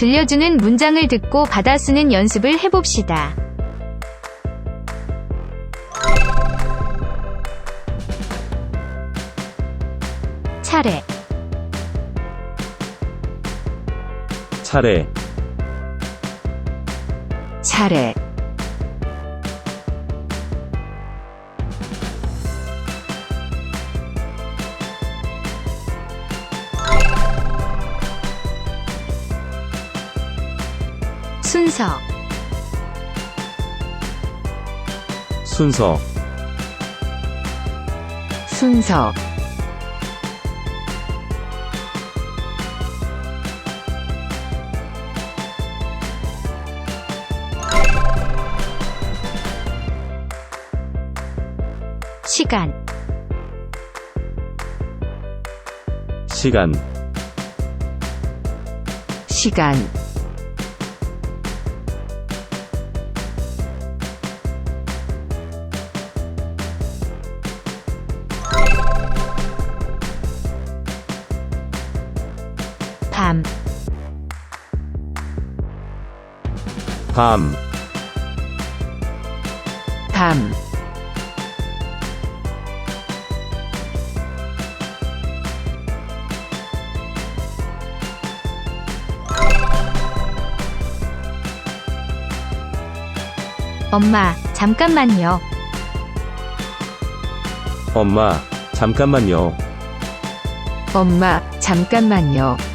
들려주는 문장을 듣고 받아 쓰는 연습을 해봅시다. 차례, 차례, 차례. 순서, 순서, 순서. 시간, 시간, 시간. 밤, 밤, 밤. 엄마, 잠깐만요. 엄마, 잠깐만요. 엄마, 잠깐만요.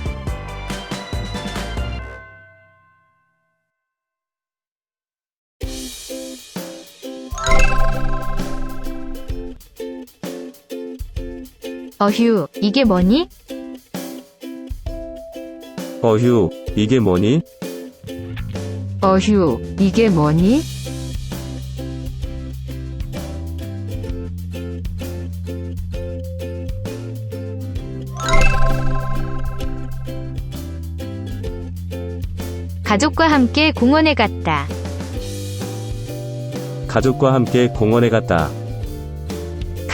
어휴, 이게 뭐니? 어휴, 이게 뭐니? 어휴, 이게 뭐니? 가족과 함께 공원에 갔다. 가족과 함께 공원에 갔다.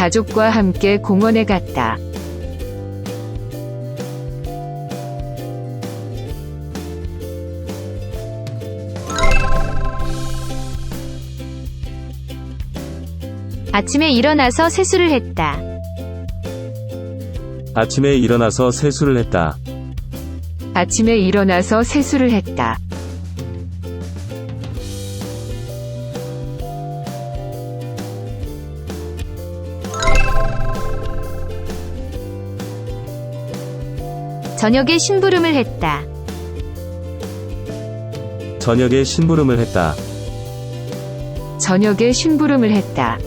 가족과 함께 공원에 갔다. 아침에 일어나서 세수를 했다. 아침에 일어나서 세수를 했다. 아침에 일어나서 세수를 했다. 저녁에 심부름을 했다. 저녁에 심부름을 했다. 저녁에 심부름을 했다.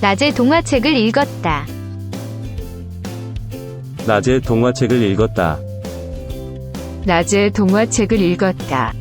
낮에 동화책을 읽었다. 낮에 동화책을 읽었다. 낮에 동화책을 읽었다.